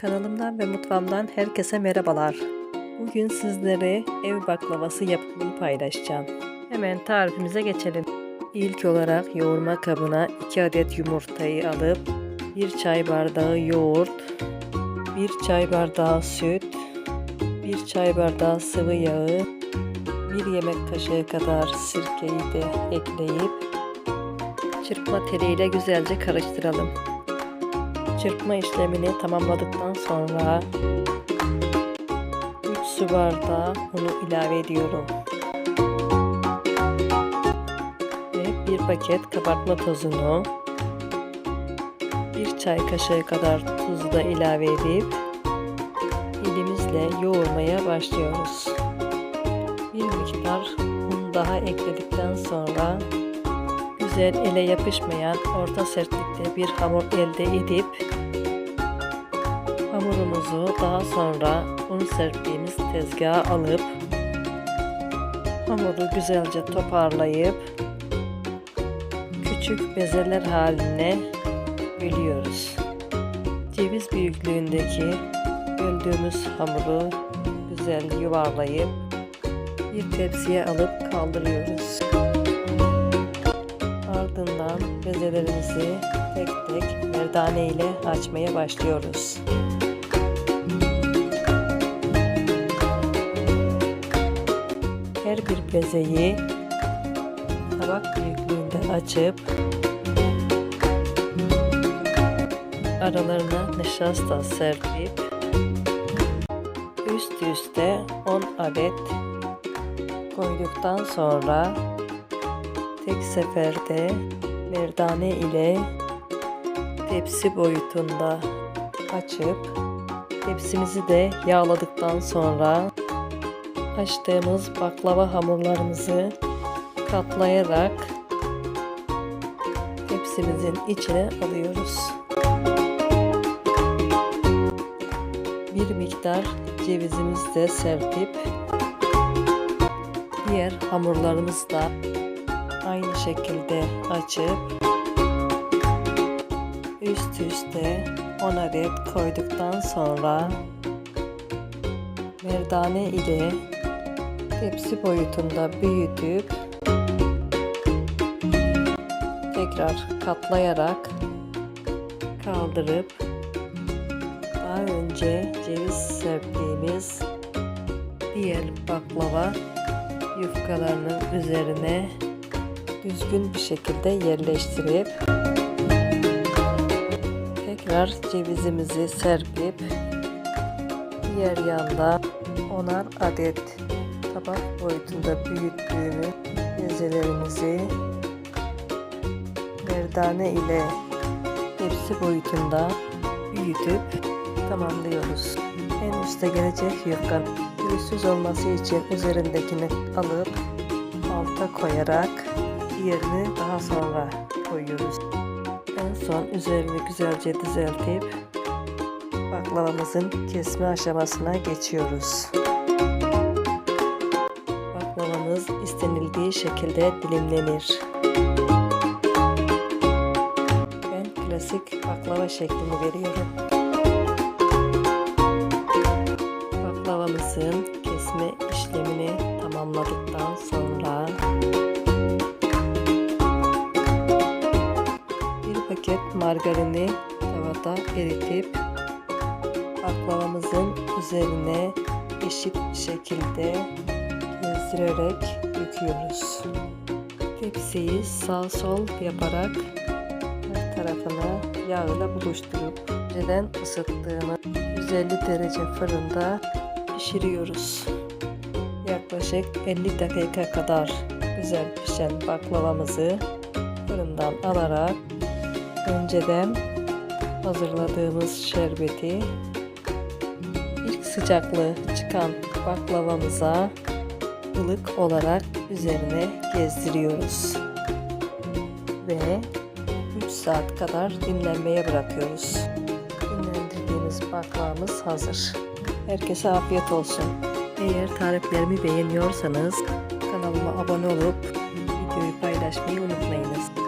Kanalımdan ve mutfağımdan herkese merhabalar. Bugün sizlere ev baklavası yapımını paylaşacağım. Hemen tarifimize geçelim. İlk olarak yoğurma kabına 2 adet yumurtayı alıp 1 çay bardağı yoğurt, 1 çay bardağı süt, 1 çay bardağı sıvı yağı, 1 yemek kaşığı kadar sirkeyi de ekleyip çırpma teliyle güzelce karıştıralım. Çırpma işlemini tamamladıktan sonra 3 su bardağı unu ilave ediyorum. Ve bir paket kabartma tozunu, bir çay kaşığı kadar tuzu da ilave edip elimizle yoğurmaya başlıyoruz. Bir miktar un daha ekledikten sonra güzel ele yapışmayan orta sertlikte bir hamur elde edip hamurumuzu daha sonra un serptiğimiz tezgaha alıp hamuru güzelce toparlayıp küçük bezeler haline bölüyoruz. Ceviz büyüklüğündeki böldüğümüz hamuru güzel yuvarlayıp bir tepsiye alıp kaldırıyoruz. Ardından bezelerimizi tek tek merdane ile açmaya başlıyoruz. Her bir bezeyi tabak büyüklüğünde açıp aralarına nişasta serpip üst üste 10 adet koyduktan sonra tek seferde merdane ile tepsi boyutunda açıp tepsimizi de yağladıktan sonra açtığımız baklava hamurlarımızı katlayarak tepsimizin içine alıyoruz. Bir miktar cevizimizi de serpip diğer hamurlarımızı da şekilde açıp üst üste 10 adet koyduktan sonra merdane ile tepsi boyutunda büyütüp tekrar katlayarak kaldırıp daha önce ceviz serptiğimiz diğer baklava yufkalarının üzerine düzgün bir şekilde yerleştirip tekrar cevizimizi serpip diğer yanda onar adet tabak boyutunda büyüttüğümüz bezelerimizi merdane ile tepsi boyutunda büyütüp tamamlıyoruz. En üste gelecek yufkan pürüzsüz olması için üzerindekini alıp alta koyarak diğerini daha sonra koyuyoruz. En son üzerini güzelce düzeltip baklavamızın kesme aşamasına geçiyoruz. Baklavamız istenildiği şekilde dilimlenir. Ben klasik baklava şeklini veriyorum. Baklavamızın kesme işlemini tamamladıktan sonra paket margarini tavada eritip baklavamızın üzerine eşit şekilde gezdirerek döküyoruz. Tepsiyi sağ sol yaparak her tarafına yağ ile buluşturup önceden ısıttığımız 150 derece fırında pişiriyoruz. Yaklaşık 50 dakika kadar güzel pişen baklavamızı fırından alarak önceden hazırladığımız şerbeti ilk sıcaklığı çıkan baklavamıza ılık olarak üzerine gezdiriyoruz ve 3 saat kadar dinlenmeye bırakıyoruz. Dinlendirdiğimiz baklavamız hazır. Herkese afiyet olsun. Eğer tariflerimi beğeniyorsanız kanalıma abone olup videoyu paylaşmayı unutmayınız.